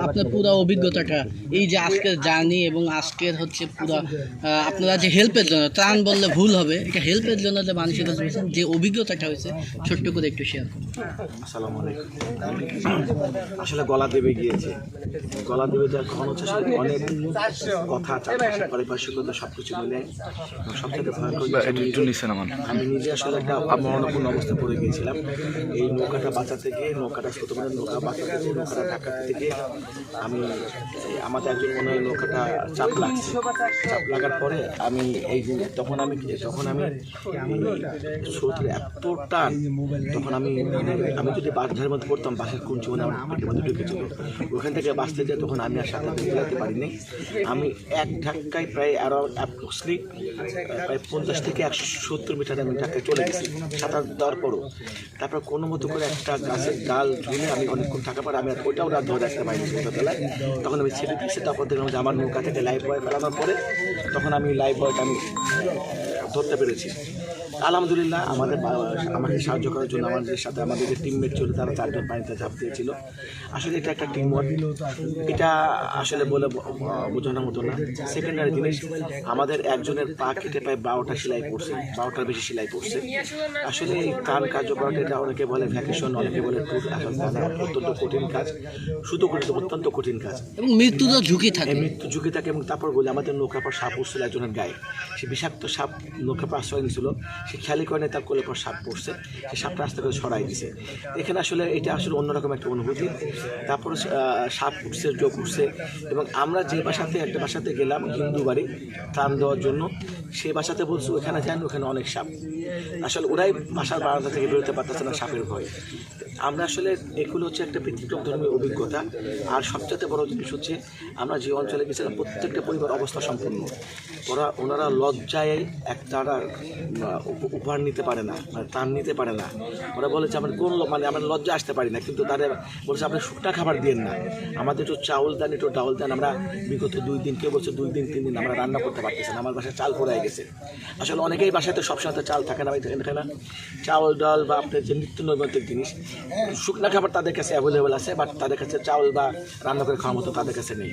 আপনার পুরো অভিজ্ঞতাটা এই যে আজকের জার্নি এবং আজকের হচ্ছে পুরো আপনারা যে হেল্পের জন্য ত্রাণ বললে ভুল হবে এটা হেল্পের জন্য যে মানুষের কাছে যে অভিজ্ঞতাটা হয়েছে ছোট্ট করে একটু শেয়ার করুন। আসসালামু আলাইকুম। আসলে গলা দেবে গিয়েছে। গলা দেবে যার কারণ হচ্ছে অনেক কথা চারপাশে পারিপার্শ্বিকতা সব কিছু মিলে সবথেকে ভয়ঙ্কর আমি নিজে- আমি নিজে আসলে একটা মরণপূর্ণ অবস্থা পড়ে গিয়েছিলাম। এই নৌকাটা বাঁচাতে গিয়ে নৌকাটা ছোটোবেলার নৌকা বাঁচাতে গিয়ে নৌকাটা ঢাকাতে থেকে আমি আমাদের একজন মনে হয় নৌকাটা চাপ লাগছে। চাপ লাগার পরে আমি এই তখন আমি তখন আমি স্রোতের এত টান তখন আমি মানে আমি যদি বাঁধের মধ্যে পড়তাম বাসের কোন জীবনে আমার পেটের মধ্যে ঢুকেছিল ওখান থেকে বাঁচতে যেয়ে তখন আমি আর সাঁতার বেরোতে পারিনি। আমি এক ধাক্কায় প্রায় আরও অ্যাপ্রক্সলি প্রায় পঞ্চাশ থেকে একশো সত্তর মিটার আমি ধাক্কায় চলে গেছি সাঁতার দেওয়ার পরও। তারপর কোনো মতো করে একটা গাছের ডাল ঝুলে আমি অনেকক্ষণ থাকার পর আমি ওইটাও রাত ধরে রাখতে পারিনি ছোটোবেলায় তখন আমি ছেড়ে দিয়েছি তারপর দেখলাম যে আমার নৌকা থেকে লাইফ বয় ফেলানোর পরে তখন আমি লাইফ বয়টা আমি ধরতে পেরেছি। আলহামদুলিল্লাহ আমাদের আমাকে সাহায্য করার জন্য আমাদের সাথে আমাদের যে টিমমেট ছিল তারা চারজন পানিতে ঝাঁপ দিয়েছিল। আসলে এটা একটা টিম ওয়ার্ক এটা আসলে বলে ব- বোঝানোর মতো না। সেকেন্ডারি জিনিস আমাদের একজনের পা কেটে প্রায় বারোটা সেলাই পড়ছে বারোটার বেশি সেলাই পড়ছে আসলে এই ত্রাণ কার্যকরটা এটা অনেকে বলে ভ্যাকেশন অনেকে বলে ট্যুর আসলে অত্যন্ত কঠিন কাজ। শুধু কঠিন অত্যন্ত কঠিন কাজ। এবং মৃত্যুরও ঝুঁকি থাকে। মৃত্যু ঝুঁকি থাকে এবং তারপর বলে আমাদের নৌকার পর সাপ উঠছিল একজনের গায়ে। সে বিষাক্ত সাপ পর আশ্রয় নিয়েছিল সে খেয়ালি করে তার কোলের পর সাপ পড়ছে, সে সাপটা আস্তে করে সরাই দিছে। এখানে আসলে এটা আসলে অন্যরকম একটা অনুভূতি। তারপর সাপ উঠছে যোগ উঠছে, এবং আমরা যে বাসাতে, একটা বাসাতে গেলাম হিন্দু বাড়ি, ত্রাণ দেওয়ার জন্য সেই বাসাতে বলছো, ওখানে যান, ওখানে অনেক সাপ। আসলে ওরাই বাসার বারান্দা থেকে বেরোতে পারতেছে না সাপের ভয়। আমরা আসলে এগুলো হচ্ছে একটা ব্যতিক্রম ধর্মীয় অভিজ্ঞতা। আর সবচেয়ে বড় জিনিস হচ্ছে আমরা যে অঞ্চলে গেছিলাম, প্রত্যেকটা পরিবার অবস্থা সম্পূর্ণ। ওরা, ওনারা লজ্জায় এক তারা উপহার নিতে পারে না মানে ত্রাণ নিতে পারে না। ওরা বলে যে আমার কোন মানে আমরা লজ্জা আসতে পারি না, কিন্তু তাদের বলছে, আপনি শুকনা খাবার দিন না। আমাদের একটু চাউল দেন, একটু ডাউল দেন, আমরা বিগত দুই দিন, কেউ বলছে দুই দিন, তিন দিন আমরা রান্না করতে পারতেছি না, আমার বাসায় চাল পড়ে গেছে। আসলে অনেকেই বাসায় তো সবসময় তো চাল থাকে না ভাই এখানে না। চাউল, ডাল বা আপনার যে নিত্য নৈমিত্তিক জিনিস, শুকনা খাবার তাদের কাছে অ্যাভেলেবেল আছে বাট তাদের কাছে চাউল বা রান্না করে খাওয়ার মতো তাদের কাছে নেই।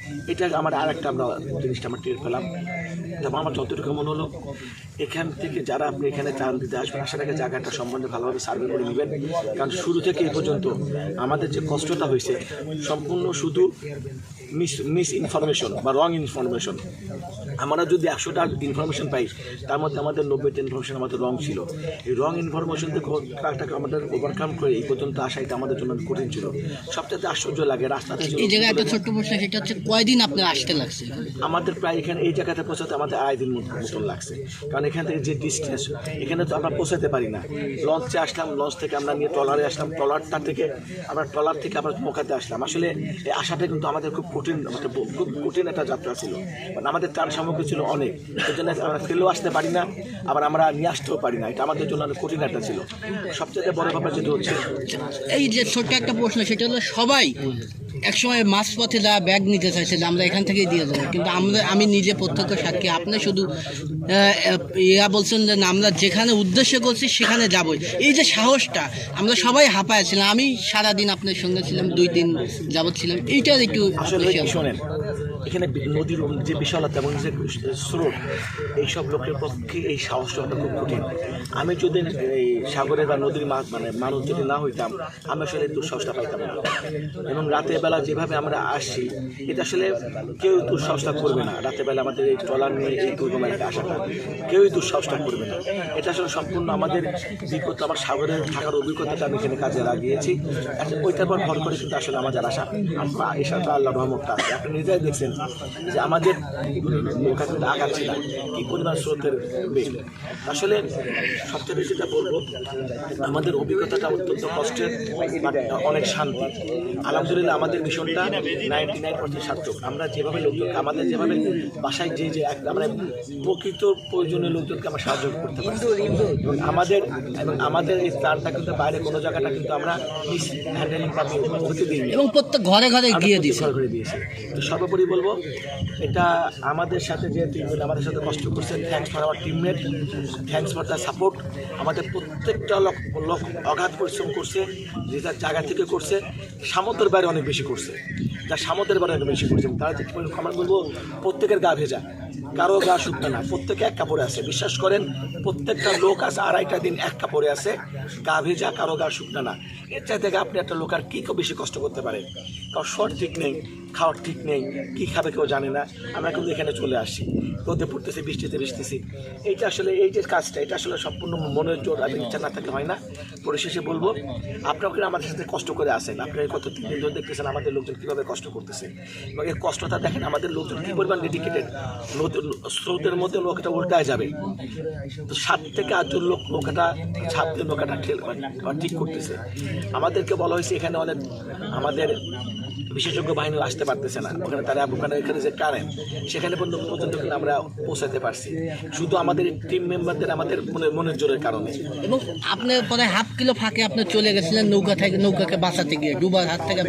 এটা আমার আর একটা আমরা জিনিসটা আমরা টের পেলাম। তবে আমার যতটুকু মনে হলো এখান থেকে যারা আপনি এখানে চান দিতে আসবেন আসার আগে জায়গাটা সম্বন্ধে ভালোভাবে সার্ভে করে নেবেন। কারণ শুরু থেকে এই পর্যন্ত আমাদের যে কষ্টটা হয়েছে সম্পূর্ণ শুধু মিস মিস ইনফরমেশন বা রং ইনফরমেশন আমরা যদি একশোটা ইনফরমেশন পাই তার মধ্যে আমাদের নব্বইটা ইনফরমেশন আমাদের রং ছিল। এই রং ইনফরমেশন থেকে আমাদের ওভারকাম করে এই পর্যন্ত আসা এটা আমাদের জন্য কঠিন ছিল। সবচেয়ে আশ্চর্য লাগে রাস্তাতে এই জায়গায় একটা ছোট্ট প্রশ্ন সেটা হচ্ছে কয়দিন আপনার আসতে লাগছে? আমাদের প্রায় এখানে এই জায়গাতে পৌঁছাতে আমাদের আড়াই দিন মতো মতন লাগছে। কারণ এখান থেকে যে ডিস্টেন্স এখানে তো আমরা পৌঁছাতে পারি না। লঞ্চে আসলাম লঞ্চ থেকে আমরা নিয়ে ট্রলারে আসলাম ট্রলারটা থেকে আমরা ট্রলার থেকে আমরা নৌকাতে আসলাম। আসলে এই আসাটা কিন্তু আমাদের খুব কঠিন খুব কঠিন একটা যাত্রা ছিল। মানে আমাদের ত্রাণ সামগ্রী ছিল অনেক। সেই জন্য আমরা ফেলেও আসতে পারি না আবার আমরা নিয়ে আসতেও পারি না। এটা আমাদের জন্য অনেক কঠিন একটা ছিল। সবচেয়ে বড় ব্যাপার যেটা হচ্ছে এই যে ছোট্ট একটা প্রশ্ন সেটা হলো সবাই একসময় মাছ পথে যা ব্যাগ নিতে চাইছে যে আমরা এখান থেকেই দিয়ে দেবো। কিন্তু আমরা আমি নিজে প্রত্যক্ষ সাক্ষী আপনি শুধু ইয়া বলছেন যে আমরা যেখানে উদ্দেশ্য করছি সেখানে যাবই। এই যে সাহসটা আমরা সবাই হাঁপায় ছিলাম। আমি সারাদিন আপনার সঙ্গে ছিলাম দুই দিন যাবত ছিলাম। এইটার একটু। শোনেন? এখানে নদীর যে বিশালতা এবং যে স্রোত, এইসব লোকের পক্ষে এই সাহসটা খুব কঠিন। আমি যদি এই সাগরে বা নদীর মানে মানুষ যদি না হইতাম, আমি আসলে দুঃসাহসটা পাইতাম না। এবং রাতের বেলা যেভাবে আমরা আসছি, এটা আসলে কেউ দুঃসাহসটা করবে না। রাতের বেলা আমাদের এই ট্রলার নিয়ে এই দুর্গমেলাতে আসাটা কেউই দুঃসাহসটা করবে না। এটা আসলে সম্পূর্ণ আমাদের বিগত আমার সাগরে থাকার অভিজ্ঞতাটা আমি এখানে কাজে লাগিয়েছি। এখন ওইটার পর ভর করে কিন্তু আসলে আমাদের আশা। আমরা এসাটা আল্লাহ রহমতটা আপনি নিজেই দেখছেন যে আমাদের আগাচ্ছি না কি পরিমাণ স্রোতের বেগ আসলে সবচেয়ে বেশি যেটা বলব আমাদের অভিজ্ঞতাটা অত্যন্ত কষ্টের অনেক শান্তি। আলহামদুলিল্লাহ আমাদের মিশনটা নাইনটি নাইন পার্সেন্ট সার্থক। আমরা যেভাবে লোকজনকে আমাদের যেভাবে বাসায় যে যে আমরা প্রকৃত প্রয়োজনীয় লোকজনকে আমরা সাহায্য করতে পারি। এবং আমাদের এবং আমাদের এই ত্রাণটা কিন্তু বাইরে কোনো জায়গাটা কিন্তু আমরা মিস হ্যান্ডেলিং বা হতে দিইনি। এবং প্রত্যেক ঘরে ঘরে গিয়ে আমরা দিছে প্রতিকার দিয়েছি। তো সর্বোপরি বলব, এটা আমাদের সাথে যে টিমমেট আমাদের সাথে কষ্ট করছেন থ্যাংকস ফর আমার teammate thanks for the support আমাদের প্রত্যেকটা লোক লোক অগাধ পরিশ্রম করছে, যে যার জায়গা থেকে করছে সামর্থ্যের বাইরে অনেক বেশি করছে যা তার সামতের অনেক বেশি পরিশ্রম তারা যে আমার বলব প্রত্যেকের গা ভেজা, কারও গা শুকনো না, প্রত্যেকে এক কাপড়ে আছে। বিশ্বাস করেন, প্রত্যেকটা লোক আছে, আড়াইটা দিন এক কাপড়ে আছে, গা ভেজা, কারও গা শুকনো না। এর চাই থেকে আপনি একটা লোক আর কী বেশি কষ্ট করতে পারে কারণ শর্ট ঠিক নেই খাওয়ার ঠিক নেই, কী খাবে কেউ জানে না। আমরা কিন্তু এখানে চলে আসি। রোদে পড়তেছি, বৃষ্টিতে বৃষ্টিছি এইটা আসলে, এই যে কাজটা, এটা আসলে সম্পূর্ণ মনের জোর আর ইচ্ছা না থাকলে হয় না। পরিশেষে বলব, আপনারা কিন্তু আমাদের সাথে কষ্ট করে আসেন আপনারা কত তিন দিন ধরে দেখতেছেন আমাদের লোকজন কীভাবে কষ্ট করতেছে। এবং এই কষ্টটা দেখেন আমাদের লোকজন কী পরিমাণ ডেডিকেটেড স্রোতের মধ্যে নৌকাটা উল্টায় যাবে। তো সাত থেকে আটজন লোক নৌকাটা ছাপ দিয়ে নৌকাটা ঠেল ঠিক করতেছে। আমাদেরকে বলা হয়েছে এখানে অনেক আমাদের বিশেষজ্ঞ বাহিনী আসতে পারতেছে না। ওখানে তারা, ওখানে এখানে যে কারেন্ট সেখানে পর্যন্ত পর্যন্ত আমরা পৌঁছাতে পারছি। শুধু আমাদের টিম মেম্বারদের আমাদের মনে, মনের জোরের কারণে। এবং আপনার পরে হাফ কিলো ফাঁকে আপনি চলে গেছিলেন নৌকা থেকে, নৌকাকে বাঁচাতে গিয়ে ডুবার হাত থেকে